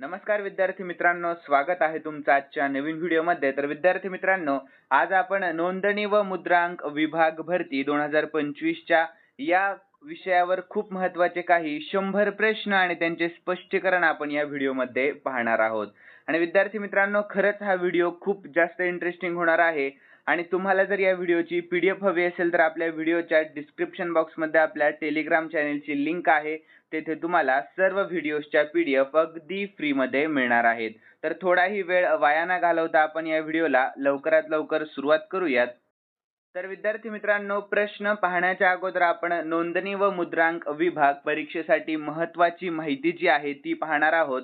नमस्कार विद्यार्थी मित्रांनो स्वागत आहे तुमचं आजच्या नवीन व्हिडिओमध्ये. तर विद्यार्थी मित्रांनो आज आपण नोंदणी व मुद्रांक विभाग भरती दोन हजार पंचवीसच्या या विषयावर खूप महत्त्वाचे काही शंभर प्रश्न आणि त्यांचे स्पष्टीकरण आपण या व्हिडिओमध्ये पाहणार आहोत. आणि विद्यार्थी मित्रांनो खरंच हा व्हिडिओ खूप जास्त इंटरेस्टिंग होणार आहे. आणि तुम्हाला जर या व्हिडिओची पीडीएफ हवी असेल तर आपल्या व्हिडिओच्या डिस्क्रिप्शन बॉक्समध्ये आपल्या टेलिग्राम चॅनेलची लिंक आहे. तेथे तुम्हाला सर्व व्हिडिओजच्या पी डी एफ अगदी फ्रीमध्ये मिळणार आहेत. तर थोडाही वेळ वाया न घालवता आपण या व्हिडिओला लवकरात लवकर सुरुवात करूयात. तर विद्यार्थी मित्रांनो प्रश्न पाहण्याच्या अगोदर आपण नोंदणी व मुद्रांक विभाग परीक्षेसाठी महत्वाची माहिती जी आहे ती पाहणार आहोत.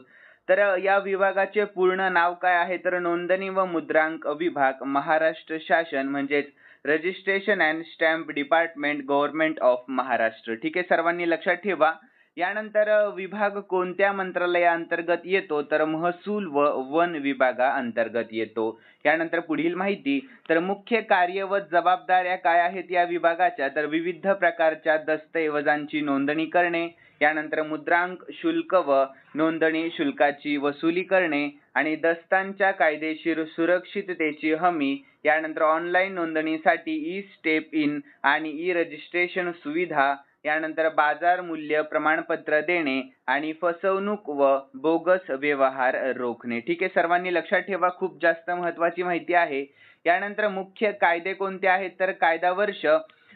तर या विभागाचे पूर्ण नाव काय आहे? तर नोंदणी व मुद्रांक विभाग महाराष्ट्र शासन म्हणजेच registration and stamp department government of Maharashtra. ठीक आहे सर्वांनी लक्षात ठेवा. यानंतर विभाग कोणत्या मंत्रालयाअंतर्गत येतो? तर महसूल व वन विभागा अंतर्गत येतो. यानंतर पुढील माहिती तर मुख्य कार्य व जबाबदाऱ्या काय आहेत या विभागाच्या? तर विविध प्रकारच्या दस्तऐवजांची नोंदणी करणे यानंतर मुद्रांक शुल्क व नोंदणी शुल्काची वसुली करणे आणि दस्तांच्या कायदेशीर सुरक्षिततेची हमी यानंतर ऑनलाईन नोंदणीसाठी ई स्टेप इन आणि ई रजिस्ट्रेशन सुविधा यानंतर बाजार मूल्य प्रमाणपत्र देणे आणि फसवणूक व बोगस व्यवहार रोखणे. ठीक आहे सर्वांनी लक्षात ठेवा खूप जास्त महत्वाची माहिती आहे. यानंतर मुख्य कायदे कोणते आहेत? तर कायदा वर्ष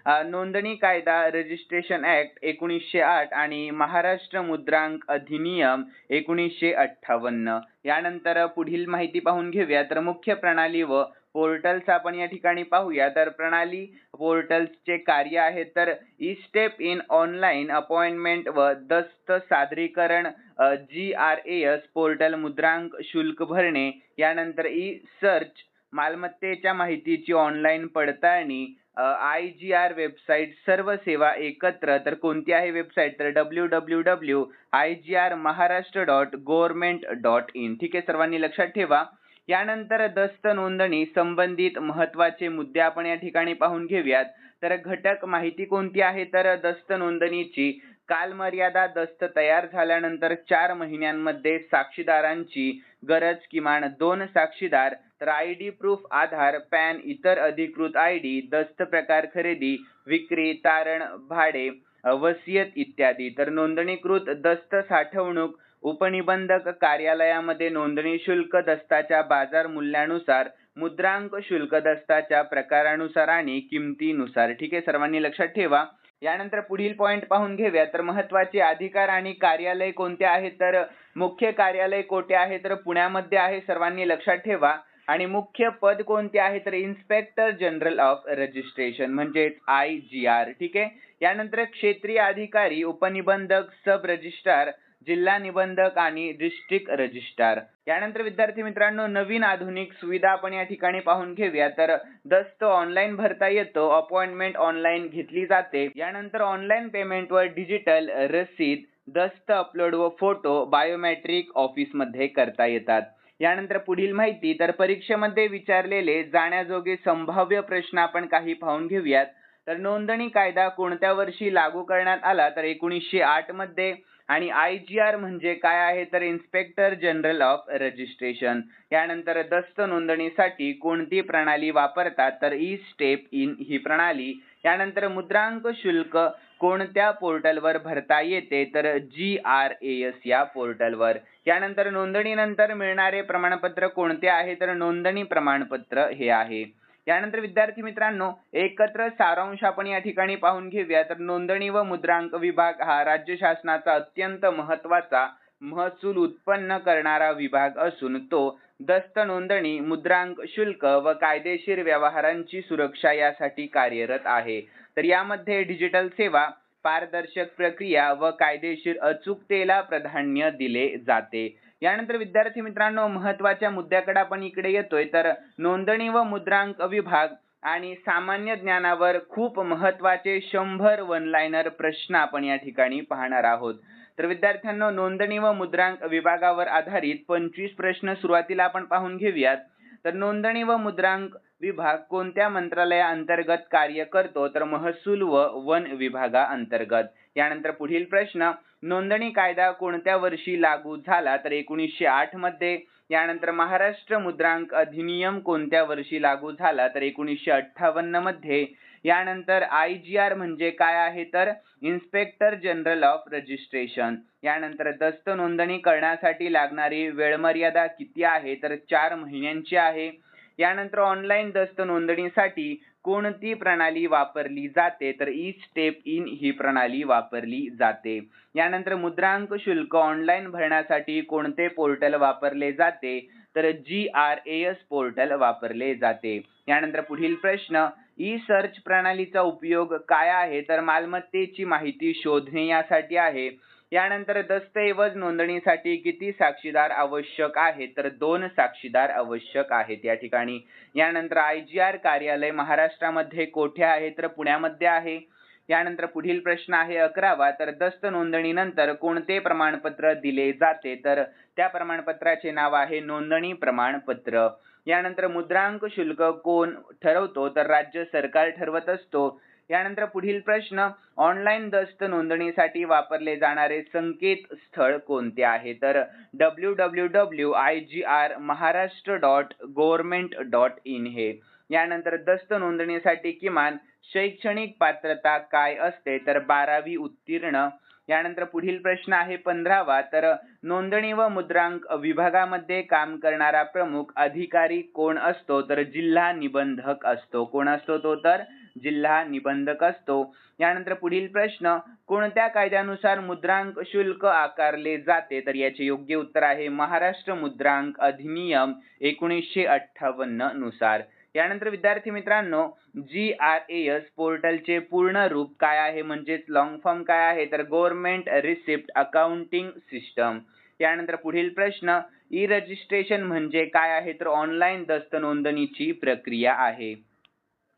नोंदणी कायदा रजिस्ट्रेशन ऍक्ट एकोणीसशे आठ आणि महाराष्ट्र मुद्रांक अधिनियम एकोणीसशे अठ्ठावन्न. यानंतर पुढील माहिती पाहून घेऊया. तर मुख्य प्रणाली व पोर्टल्स आपण या ठिकाणी पाहूया. तर प्रणाली पोर्टल्सचे कार्य आहे तर e step in online appointment व दस्त सादरीकरण G R A S portal मुद्रांक शुल्क भरणे. यानंतर ई सर्च मालमत्तेच्या माहितीची ऑनलाईन पडताळणी आय जी आर वेबसाईट सर्व सेवा एकत्र तर कोणती आहे वेबसाईट तर W W W I G R Maharashtra dot government dot in ठीक आहे सर्वांनी लक्षात ठेवा. यानंतर दस्त नोंदणी संबंधित महत्त्वाचे मुद्दे आपण या ठिकाणी पाहून घेऊयात. तर घटक माहिती कोणती आहे? तर दस्त नोंदणीची कालमर्यादा दस्त तयार झाल्यानंतर चार महिन्यांमध्ये साक्षीदारांची गरज किमान दोन साक्षीदार तर I D proof Aadhaar PAN इतर अधिकृत आय डी दस्त प्रकार खरेदी विक्री तारण भाडे वसियत इत्यादी. तर नोंदणीकृत दस्त साठवणूक उपनिबंधक कार्यालयामध्ये नोंदणी शुल्क दस्ताच्या बाजार मूल्यानुसार मुद्रांक शुल्क दस्ताच्या प्रकारानुसार आणि किमतीनुसार. ठीक आहे सर्वांनी लक्षात ठेवा. यानंतर पुढील पॉइंट पाहून घेऊया. तर महत्त्वाचे अधिकार आणि कार्यालय कोणते आहेत? तर मुख्य कार्यालय कोठे आहे? तर पुण्यामध्ये आहे सर्वांनी लक्षात ठेवा. आणि मुख्य पद कोणते आहे? तर इन्स्पेक्टर जनरल ऑफ रजिस्ट्रेशन म्हणजेच आय जी आर ठीक आहे? यानंतर क्षेत्रीय अधिकारी उपनिबंधक सब रजिस्ट्रार जिल्हा निबंधक आणि डिस्ट्रिक्ट रजिस्ट्रार यानंतर विद्यार्थी मित्रांनो नवीन आधुनिक सुविधा आपण या ठिकाणी पाहून घेऊया. तर दस्त ऑनलाईन भरता येतो अपॉइंटमेंट ऑनलाईन घेतली जाते. यानंतर ऑनलाईन पेमेंटवर डिजिटल रसीद दस्त अपलोड व फोटो बायोमॅट्रिक ऑफिसमध्ये करता येतात. यानंतर पुढील माहिती तर परीक्षेमध्ये विचारलेले जाण्याजोगे संभाव्य प्रश्न आपण काही पाहून घेऊयात. तर नोंदणी कायदा कोणत्या वर्षी लागू करण्यात आला? तर एकोणीसशे आठमध्ये आणि आय जी आर म्हणजे काय आहे तर इन्स्पेक्टर जनरल ऑफ रजिस्ट्रेशन यानंतर दस्त नोंदणीसाठी कोणती प्रणाली वापरतात तर ई स्टेप इन ही प्रणाली. यानंतर मुद्रांक शुल्क कोणत्या पोर्टलवर भरता येते तर जी आर ए एस या पोर्टलवर. यानंतर नोंदणीनंतर मिळणारे प्रमाणपत्र कोणते आहे तर नोंदणी प्रमाणपत्र हे आहे. यानंतर विद्यार्थी मित्रांनो एकत्र सारांश आपण या ठिकाणी पाहून घेऊया. तर नोंदणी व मुद्रांक विभाग हा राज्य शासनाचा अत्यंत महत्त्वाचा महसूल उत्पन्न करणारा विभाग असून तो दस्त नोंदणी मुद्रांक शुल्क व कायदेशीर व्यवहारांची सुरक्षा यासाठी कार्यरत आहे. तर यामध्ये डिजिटल सेवा पारदर्शक प्रक्रिया व कायदेशीर अचूकतेला प्राधान्य दिले जाते. यानंतर विद्यार्थी मित्रांनो महत्त्वाच्या मुद्द्याकडे आपण इकडे येतोय. तर नोंदणी व मुद्रांक विभाग आणि सामान्य ज्ञानावर खूप महत्त्वाचे शंभर वन लाईनर प्रश्न आपण या ठिकाणी पाहणार आहोत. तर विद्यार्थ्यांना नोंदणी व मुद्रांक विभागावर आधारित पंचवीस प्रश्न सुरुवातीला आपण पाहून घेऊयात. तर नोंदणी व मुद्रांक विभाग कोणत्या मंत्रालयाअंतर्गत कार्य करतो? तर महसूल व वन विभागा अंतर्गत यानंतर पुढील प्रश्न नोंदणी कायदा कोणत्या वर्षी लागू झाला? तर एकोणीसशे आठमध्ये. यानंतर महाराष्ट्र मुद्रांक अधिनियम कोणत्या वर्षी लागू झाला? तर एकोणीसशे अठ्ठावन्नमध्ये. यानंतर आय जी आर म्हणजे काय आहे तर इन्स्पेक्टर जनरल ऑफ रजिस्ट्रेशन यानंतर दस्त नोंदणी करण्यासाठी लागणारी वेळमर्यादा किती आहे तर चार महिन्यांची आहे. यानंतर ऑनलाईन दस्त नोंदणीसाठी कोणती प्रणाली वापरली जाते तर ई स्टेप इन ही प्रणाली वापरली जाते. यानंतर मुद्रांक शुल्क ऑनलाईन भरण्यासाठी कोणते पोर्टल वापरले जाते तर G R A S portal वापरले जाते. यानंतर पुढील प्रश्न ई सर्च प्रणालीचा उपयोग काय आहे? तर मालमत्तेची माहिती शोधणे यासाठी आहे. यानंतर दस्तऐवज नोंदणीसाठी किती साक्षीदार आवश्यक आहे? तर दोन साक्षीदार आवश्यक आहेत या ठिकाणी. यानंतर आय जी आर कार्यालय महाराष्ट्रामध्ये कोठे आहे? तर पुण्यामध्ये आहे. यानंतर पुढील प्रश्न आहे अकरावा. तर दस्त नोंदणीनंतर कोणते प्रमाणपत्र दिले जाते? तर त्या प्रमाणपत्राचे नाव आहे नोंदणी प्रमाणपत्र. यानंतर मुद्रांक शुल्क कोण ठरवतो तर राज्य सरकार ठरवत असतो. यानंतर पुढील प्रश्न ऑनलाईन दस्त नोंदणीसाठी वापरले जाणारे संकेत स्थळ कोणते आहे? तर W W W I G R Maharashtra dot government dot in हे. यानंतर दस्त नोंदणीसाठी किमान शैक्षणिक पात्रता काय असते? तर बारावी उत्तीर्ण यानंतर पुढील प्रश्न आहे पंधरावा. तर नोंदणी व मुद्रांक विभागामध्ये काम करणारा प्रमुख अधिकारी कोण असतो? तर जिल्हा निबंधक असतो. कोण असतो तो? तर जिल्हा निबंधक असतो. यानंतर पुढील प्रश्न कोणत्या कायद्यानुसार मुद्रांक शुल्क आकारले जाते? तर याचे योग्य उत्तर आहे महाराष्ट्र मुद्रांक अधिनियम एकोणीसशे अठ्ठावन्ननुसार. यानंतर विद्यार्थी मित्रांनो जी आर ए एस पोर्टलचे पूर्ण रूप काय आहे? म्हणजेच लॉंग फॉर्म काय आहे? तर गव्हर्नमेंट रिसिप्ट अकाउंटिंग सिस्टम यानंतर पुढील प्रश्न ई रजिस्ट्रेशन म्हणजे काय आहे? तर ऑनलाईन दस्त नोंदणीची प्रक्रिया आहे.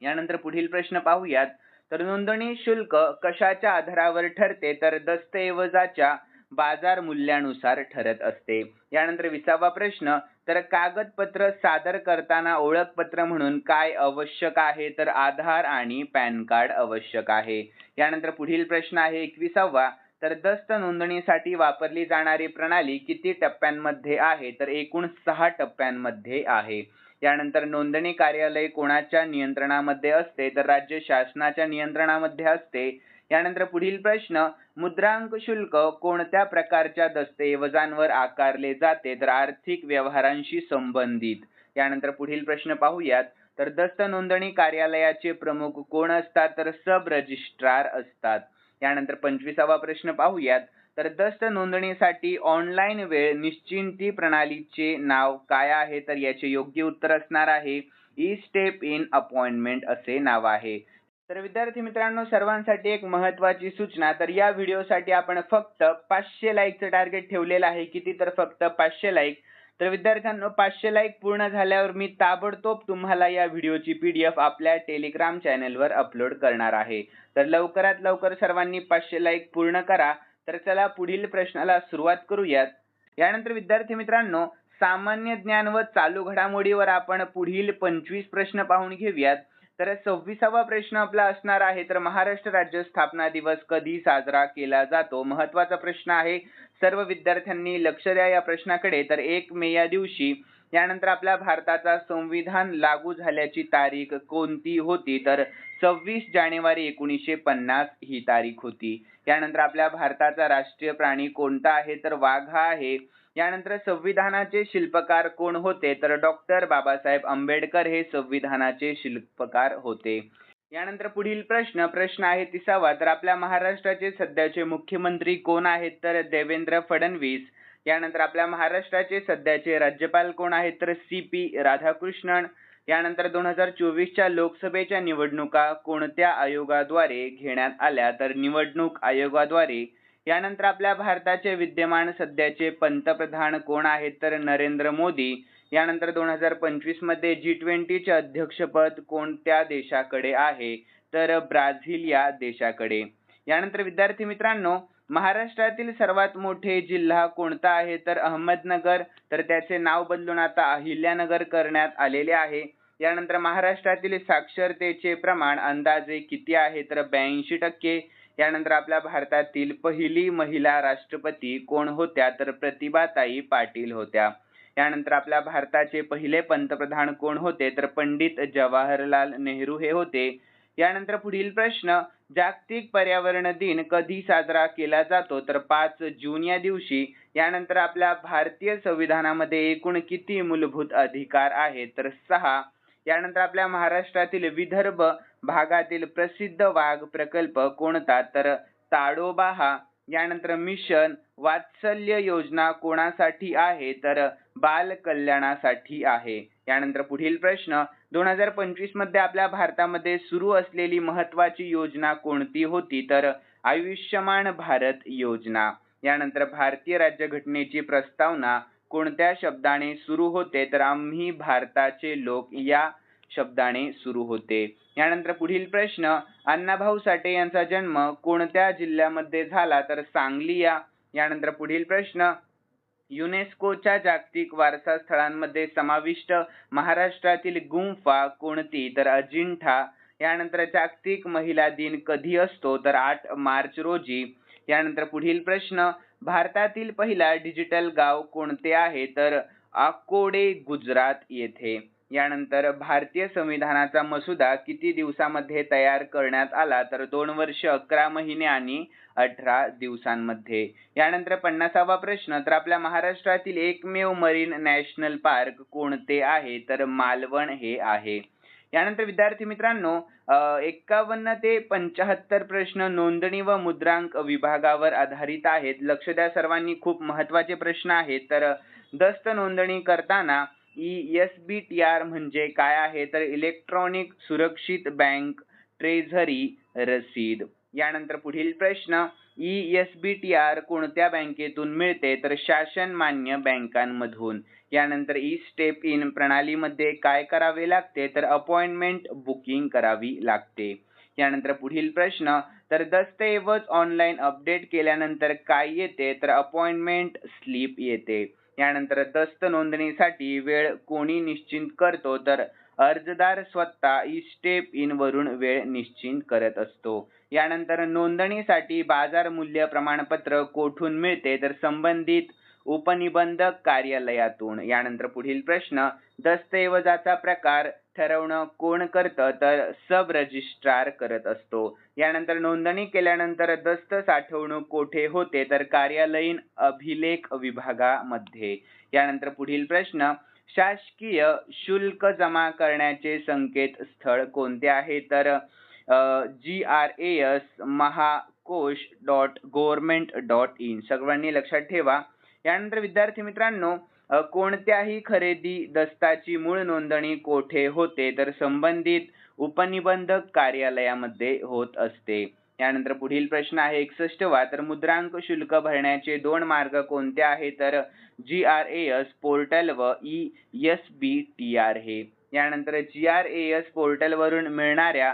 यानंतर पुढील प्रश्न पाहूयात. तर नोंदणी शुल्क कशाच्या आधारावर ठरते? तर दस्तऐवजाच्या बाजार मूल्यानुसार ठरत असते. यानंतर विसावा प्रश्न तर कागदपत्र सादर करताना ओळखपत्र म्हणून काय आवश्यक आहे? तर आधार आणि पॅन कार्ड आवश्यक आहे. यानंतर पुढील प्रश्न आहे एकविसावा. तर दस्त नोंदणीसाठी वापरली जाणारी प्रणाली किती टप्प्यांमध्ये आहे? तर एकूण सहा टप्प्यांमध्ये आहे. यानंतर नोंदणी कार्यालय कोणाच्या नियंत्रणामध्ये असते? तर राज्य शासनाच्या नियंत्रणामध्ये असते. यानंतर पुढील प्रश्न मुद्रांक शुल्क कोणत्या प्रकारच्या दस्तऐवजांवर आकारले जाते? तर आर्थिक व्यवहारांशी संबंधित. यानंतर पुढील प्रश्न पाहूयात. तर दस्त नोंदणी कार्यालयाचे प्रमुख कोण असतात? तर सब रजिस्ट्रार असतात. यानंतर पंचवीसावा प्रश्न पाहूयात. तर दस्त नोंदणीसाठी ऑनलाईन वेळ निश्चिंती प्रणालीचे नाव काय आहे? तर याचे योग्य उत्तर असणार आहे ई स्टेप इन अपॉइंटमेंट असे नाव आहे. तर विद्यार्थी मित्रांनो सर्वांसाठी एक महत्वाची सूचना तर या व्हिडिओसाठी आपण फक्त पाचशे लाईकचं टार्गेट ठेवलेलं आहे. किती तर फक्त पाचशे लाईक तर विद्यार्थ्यांनो पाचशे लाईक पूर्ण झाल्यावर मी ताबडतोब तुम्हाला या व्हिडिओची पी डी एफ आपल्या टेलिग्राम चॅनलवर अपलोड करणार आहे. तर लवकरात लवकर सर्वांनी पाचशे लाईक पूर्ण करा. तर चला पुढील प्रश्नाला सुरुवात करूयात. यानंतर विद्यार्थी मित्रांनो सामान्य ज्ञान व चालू घडामोडीवर आपण पुढील पंचवीस प्रश्न पाहून घेऊयात. तर सव्वीसावा प्रश्न आपला असणार आहे तर महाराष्ट्र राज्य स्थापना दिवस कधी साजरा केला जातो? महत्त्वाचा प्रश्न आहे. सर्व विद्यार्थ्यांनी लक्ष द्या या प्रश्नाकडे. तर एक मे या दिवशी यानंतर आपल्या भारताचा संविधान लागू झाल्याची तारीख कोणती होती? तर सव्वीस जानेवारी एकोणीसशे पन्नास ही तारीख होती. यानंतर आपल्या भारताचा राष्ट्रीय प्राणी कोणता आहे? तर वाघा आहे. यानंतर संविधानाचे शिल्पकार कोण होते? तर डॉक्टर बाबासाहेब आंबेडकर हे संविधानाचे शिल्पकार होते. यानंतर पुढील प्रश्न प्रश्न आहे तिसावा. तर आपल्या महाराष्ट्राचे सध्याचे मुख्यमंत्री कोण आहेत? तर देवेंद्र फडणवीस. यानंतर आपल्या महाराष्ट्राचे सध्याचे राज्यपाल कोण आहेत तर सी पी राधाकृष्णन. यानंतर दोन हजार चोवीसच्या लोकसभेच्या निवडणुका कोणत्या आयोगाद्वारे घेण्यात आल्या तर निवडणूक आयोगाद्वारे. यानंतर आपल्या भारताचे विद्यमान सध्याचे पंतप्रधान कोण आहेत तर नरेंद्र मोदी. यानंतर दोन हजार पंचवीसमध्ये जी ट्वेंटीचे अध्यक्षपद कोणत्या देशाकडे आहे तर ब्राझील या देशाकडे. यानंतर विद्यार्थी मित्रांनो महाराष्ट्रातील सर्वात मोठे जिल्हा कोणता आहे? तर अहमदनगर. तर त्याचे नाव बदलून आता अहिल्यानगर करण्यात आलेले आहे. यानंतर महाराष्ट्रातील साक्षरतेचे प्रमाण अंदाजे किती आहे? तर ब्याऐंशी टक्के. यानंतर आपल्या भारतातील पहिली महिला राष्ट्रपती कोण होत्या? तर प्रतिभाताई पाटील होत्या. यानंतर आपल्या भारताचे पहिले पंतप्रधान कोण होते? तर पंडित जवाहरलाल नेहरू हे होते. यानंतर पुढील प्रश्न जागतिक पर्यावरण दिन कधी साजरा केला जातो? तर पाच जून या दिवशी. यानंतर आपल्या भारतीय संविधानामध्ये एकूण किती मूलभूत अधिकार आहेत? तर सहा. यानंतर आपल्या महाराष्ट्रातील विदर्भ भागातील प्रसिद्ध वाघ प्रकल्प कोणता? तर ताडोबा हा यानंतर मिशन वात्सल्य योजना कोणासाठी आहे? तर बाल कल्याणासाठी आहे. यानंतर पुढील प्रश्न दोन हजार पंचवीसमध्ये आपल्या भारतामध्ये सुरू असलेली महत्वाची योजना कोणती होती? तर आयुष्यमान भारत योजना. यानंतर भारतीय राज्यघटनेची प्रस्तावना कोणत्या शब्दाने सुरू होते? तर आम्ही भारताचे लोक या शब्दाने सुरू होते. यानंतर पुढील प्रश्न अण्णाभाऊ साठे यांचा जन्म कोणत्या जिल्ह्यामध्ये झाला? तर सांगली या यानंतर पुढील प्रश्न युनेस्कोच्या जागतिक वारसा स्थळांमध्ये समाविष्ट महाराष्ट्रातील गुंफा कोणती तर अजिंठा यानंतर जागतिक महिला दिन कधी असतो तर आठ मार्च रोजी. यानंतर पुढील प्रश्न भारतातील पहिला डिजिटल गाव कोणते आहे? तर अकोडे गुजरात येथे. यानंतर भारतीय संविधानाचा मसुदा किती दिवसामध्ये तयार करण्यात आला तर दोन वर्ष अकरा महिने आणि अठरा दिवसांमध्ये? यानंतर पन्नासावा प्रश्न तर आपल्या महाराष्ट्रातील एकमेव मरीन नॅशनल पार्क कोणते आहे? तर मालवण हे आहे. यानंतर विद्यार्थी मित्रांनो एक्कावन्न ते पंचाहत्तर प्रश्न नोंदणी व मुद्रांक विभागावर आधारित आहेत. लक्ष द्या सर्वांनी खूप महत्त्वाचे प्रश्न आहेत. तर दस्त नोंदणी करताना E S B T R म्हणजे काय आहे? तर इलेक्ट्रॉनिक सुरक्षित बँक ट्रेझरी रसीद. यानंतर पुढील प्रश्न E S B T R कोणत्या बँकेतून मिळते? तर शासन मान्य बँकांमधून. यानंतर ई स्टेप इन प्रणालीमध्ये काय करावे लागते? तर अपॉइंटमेंट बुकिंग करावी लागते. यानंतर पुढील प्रश्न तर दस्तऐवज ऑनलाईन अपडेट केल्यानंतर काय येते? तर अपॉइंटमेंट स्लिप येते. यानंतर दस्त नोंदणीसाठी वेळ कोणी निश्चित करतो? तर अर्जदार स्वतः ई स्टेप इन वरून वेळ निश्चित करत असतो. यानंतर नोंदणीसाठी बाजार मूल्य प्रमाणपत्र कोठून मिळते? तर संबंधित उपनिबंधक कार्यालयातून. यानंतर पुढील प्रश्न दस्तऐवजाचा प्रकार ठरवणं कोण करतं तर सब रजिस्ट्रार करत असतो. यानंतर नोंदणी केल्यानंतर दस्त साठवणूक कोठे होते तर कार्यालयीन अभिलेख विभागामध्ये. यानंतर पुढील प्रश्न शासकीय शुल्क जमा करण्याचे संकेत स्थळ कोणते आहे? तर G R A S Mahakosh dot government dot in सर्वांनी लक्षात ठेवा. यानंतर विद्यार्थी मित्रांनो कोणत्याही खरेदी दस्ताची मूळ नोंदणी कोठे होते तर संबंधित उपनिबंधक कार्यालयामध्ये होत असते. यानंतर पुढील प्रश्न आहे एकसष्ट वा तर मुद्रांक शुल्क भरण्याचे दोन मार्ग कोणते आहे तर G R A S portal व E S B T R हे. यानंतर G R A S portal वरून मिळणाऱ्या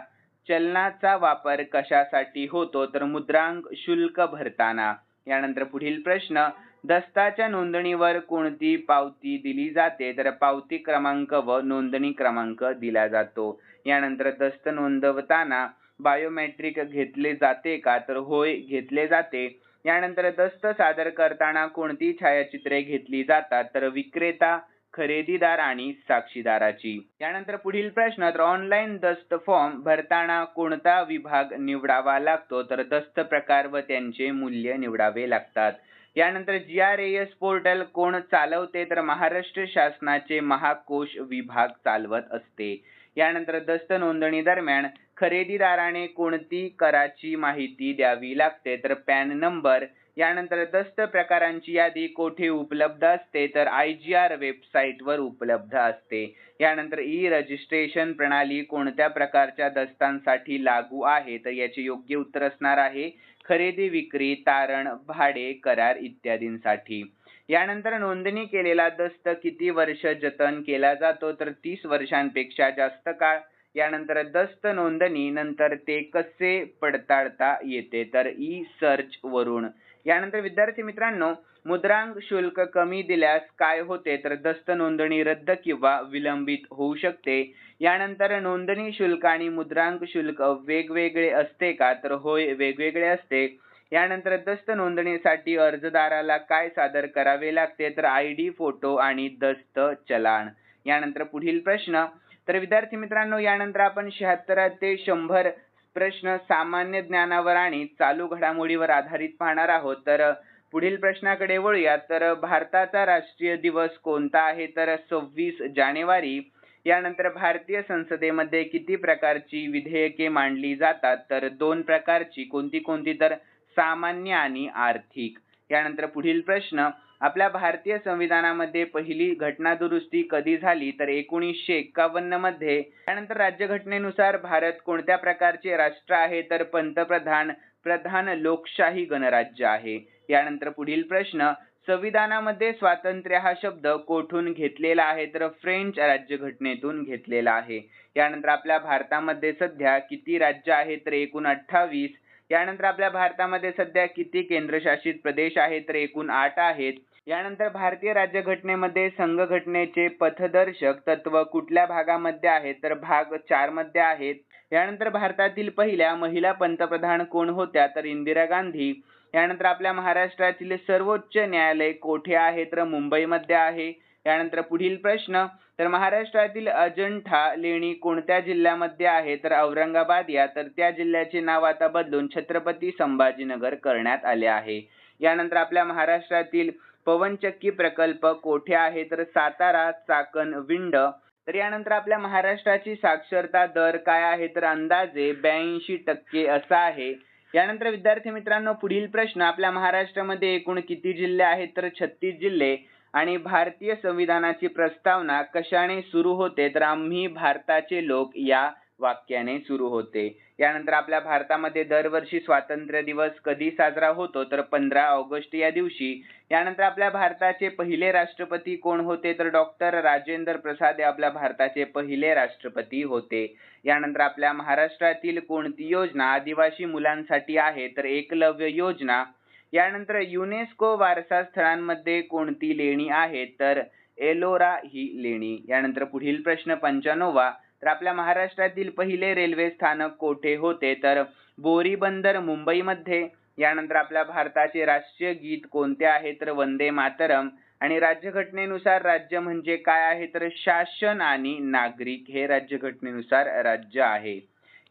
चलनाचा वापर कशासाठी होतो तर मुद्रांक शुल्क भरताना. यानंतर पुढील प्रश्न दस्ताच्या नोंदणीवर कोणती पावती दिली जाते? तर पावती क्रमांक व नोंदणी क्रमांक दिला जातो. यानंतर दस्त नोंदवताना बायोमेट्रिक घेतले जाते का? तर होय घेतले जाते. यानंतर दस्त सादर करताना कोणती छायाचित्रे घेतली जातात? तर विक्रेता खरेदीदार आणि साक्षीदाराची. यानंतर पुढील प्रश्न तर ऑनलाईन दस्त फॉर्म भरताना कोणता विभाग निवडावा लागतो? तर दस्त प्रकार व त्यांचे मूल्य निवडावे लागतात. यानंतर G R A S portal कोण चालवते? तर महाराष्ट्र शासनाचे महाकोश विभाग चालवत असते. यानंतर दस्त नोंदणी दरम्यान खरेदीदाराने कोणती कराची माहिती द्यावी लागते? तर पॅन नंबर. यानंतर दस्त प्रकारांची यादी कोठे उपलब्ध असते? तर आय जी आर वेबसाईट वर उपलब्ध असते. यानंतर ई रजिस्ट्रेशन प्रणाली कोणत्या प्रकारच्या दस्तांसाठी लागू आहे? तर याचे योग्य उत्तर असणार आहे. खरेदी विक्री तारण भाडे करार इत्यादींसाठी. यानंतर नोंदणी केलेला दस्त किती वर्ष जतन केला जातो? तर तीस वर्षांपेक्षा जास्त काळ. यानंतर दस्त नोंदणी नंतर ते कसे पडताळता येते? तर ई सर्च वरून. यानंतर विद्यार्थी मित्रांनो मुद्रांक शुल्क कमी दिल्यास काय होते? तर दस्त नोंदणी रद्द किंवा विलंबित होऊ शकते. यानंतर नोंदणी शुल्क आणि मुद्रांक शुल्क वेगवेगळे असते का? तर होय वेगवेगळे असते. यानंतर दस्त नोंदणीसाठी अर्जदाराला काय सादर करावे लागते? तर आय डी फोटो आणि दस्त चलान. यानंतर पुढील प्रश्न. तर विद्यार्थी मित्रांनो यानंतर आपण शहात्तर ते शंभर प्रश्न सामान्य ज्ञानावर आणि चालू घडामोडीवर आधारित पाहणार आहोत. तर पुढील प्रश्नाकडे वळूया तर भारताचा राष्ट्रीय दिवस कोणता आहे? तर सव्वीस जानेवारी. यानंतर भारतीय संसदेमध्ये किती प्रकारची विधेयके मांडली जातात? तर दोन प्रकारची. कोणती कोणती? तर सामान्य आणि आर्थिक. यानंतर पुढील प्रश्न आपल्या भारतीय संविधानामध्ये पहिली घटनादुरुस्ती कधी झाली तर एकोणीसशे एक्कावन्नमध्ये? त्यानंतर राज्यघटनेनुसार भारत कोणत्या प्रकारचे राष्ट्र आहे? तर पंतप्रधान प्रधान लोकशाही गणराज्य आहे. यानंतर पुढील प्रश्न संविधानामध्ये स्वातंत्र्य हा शब्द कोठून घेतलेला आहे? तर फ्रेंच राज्यघटनेतून घेतलेला आहे. यानंतर आपल्या भारतामध्ये सध्या किती राज्य आहेत? तर एकूण अठ्ठावीस. यानंतर आपल्या भारतामध्ये सध्या किती केंद्रशासित प्रदेश आहेत? तर एकूण आठ आहेत. यानंतर भारतीय राज्यघटनेमध्ये संघघटनेचे पथदर्शक तत्व कुठल्या भागामध्ये आहेत? तर भाग चारमध्ये आहेत. यानंतर भारतातील पहिल्या महिला पंतप्रधान कोण होत्या? तर इंदिरा गांधी. यानंतर आपल्या महाराष्ट्रातील सर्वोच्च न्यायालय कोठे आहे? तर मुंबईमध्ये आहे. यानंतर पुढील प्रश्न तर महाराष्ट्रातील अजंठा लेणी कोणत्या जिल्ह्यामध्ये आहे? तर औरंगाबाद या तर त्या जिल्ह्याचे नाव आता बदलून छत्रपती संभाजीनगर करण्यात आले आहे. यानंतर आपल्या महाराष्ट्रातील पवनचक्की प्रकल्प कोठे आहे? तर सातारा चाकण विंड. तर यानंतर आपल्या महाराष्ट्राची साक्षरता दर काय आहे? तर अंदाजे ब्याऐंशी टक्के असा आहे. यानंतर विद्यार्थी मित्रांनो पुढील प्रश्न. आपल्या महाराष्ट्रामध्ये एकूण किती जिल्हे आहेत? तर छत्तीस जिल्हे. आणि भारतीय संविधानाची प्रस्तावना कशाने सुरू होते? तर आम्ही भारताचे लोक या वाक्याने सुरू होते. यानंतर आपल्या भारतामध्ये दरवर्षी स्वातंत्र्य दिवस कधी साजरा होतो? तर पंधरा ऑगस्ट या दिवशी. यानंतर आपल्या भारताचे पहिले राष्ट्रपती कोण होते? तर डॉक्टर राजेंद्र प्रसाद हे आपल्या भारताचे पहिले राष्ट्रपती होते. यानंतर आपल्या महाराष्ट्रातील कोणती योजना आदिवासी मुलांसाठी आहे? तर एकलव्य योजना. यानंतर युनेस्को वारसा स्थळांमध्ये कोणती लेणी आहे तर एलोरा ही लेणी. यानंतर पुढील प्रश्न पंचानोवा तर आपल्या महाराष्ट्रातील पहिले रेल्वे स्थानक कोठे होते? तर बोरीबंदर मुंबईमध्ये. यानंतर आपल्या भारताचे राष्ट्रीय गीत कोणते आहे? तर वंदे मातरम. आणि राज्यघटनेनुसार राज्य म्हणजे काय आहे? तर शासन आणि नागरिक हे राज्यघटनेनुसार राज्य आहे.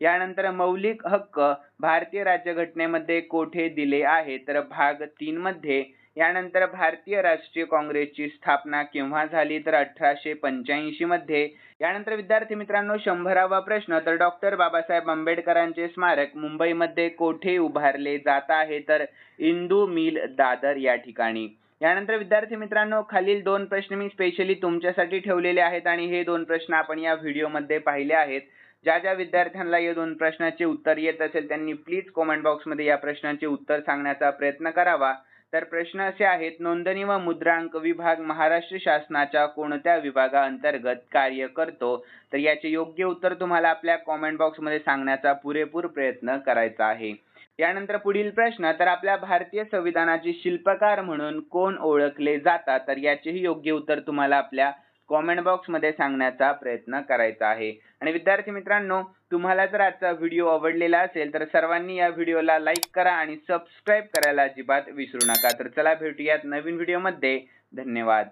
यानंतर मौलिक हक्क भारतीय राज्यघटनेमध्ये कोठे दिले आहे? तर भाग तीन मध्ये यानंतर भारतीय राष्ट्रीय काँग्रेसची स्थापना केव्हा झाली तर अठराशे पंच्याऐंशी मध्ये? यानंतर विद्यार्थी मित्रांनो शंभरावा प्रश्न. तर डॉक्टर बाबासाहेब आंबेडकरांचे स्मारक मुंबईमध्ये कोठे उभारले जात आहे? तर इंदू मिल दादर या ठिकाणी. यानंतर विद्यार्थी मित्रांनो खालील दोन प्रश्न मी स्पेशली तुमच्यासाठी ठेवलेले आहेत आणि हे दोन प्रश्न आपण या व्हिडिओमध्ये पाहिले आहेत. ज्या ज्या विद्यार्थ्यांना या दोन प्रश्नाचे उत्तर येत असेल त्यांनी प्लीज कॉमेंट बॉक्समध्ये या प्रश्नाचे उत्तर सांगण्याचा प्रयत्न करावा. तर प्रश्न असे आहेत नोंदणी व मुद्रांक विभाग महाराष्ट्र शासनाच्या कोणत्या विभागाअंतर्गत कार्य करतो? तर याचे योग्य उत्तर तुम्हाला आपल्या कॉमेंट बॉक्समध्ये सांगण्याचा पुरेपूर प्रयत्न करायचा आहे. यानंतर पुढील प्रश्न तर आपल्या भारतीय संविधानाचे शिल्पकार म्हणून कोण ओळखले जातात? तर याचेही योग्य उत्तर तुम्हाला आपल्या कॉमेंट बॉक्समध्ये सांगण्याचा प्रयत्न करायचा आहे. आणि विद्यार्थी मित्रांनो तुम्हाला जर आजचा व्हिडिओ आवडलेला असेल तर सर्वांनी या व्हिडिओला लाईक करा आणि सबस्क्राईब करायला अजिबात विसरू नका. तर चला भेटूयात नवीन व्हिडिओमध्ये धन्यवाद.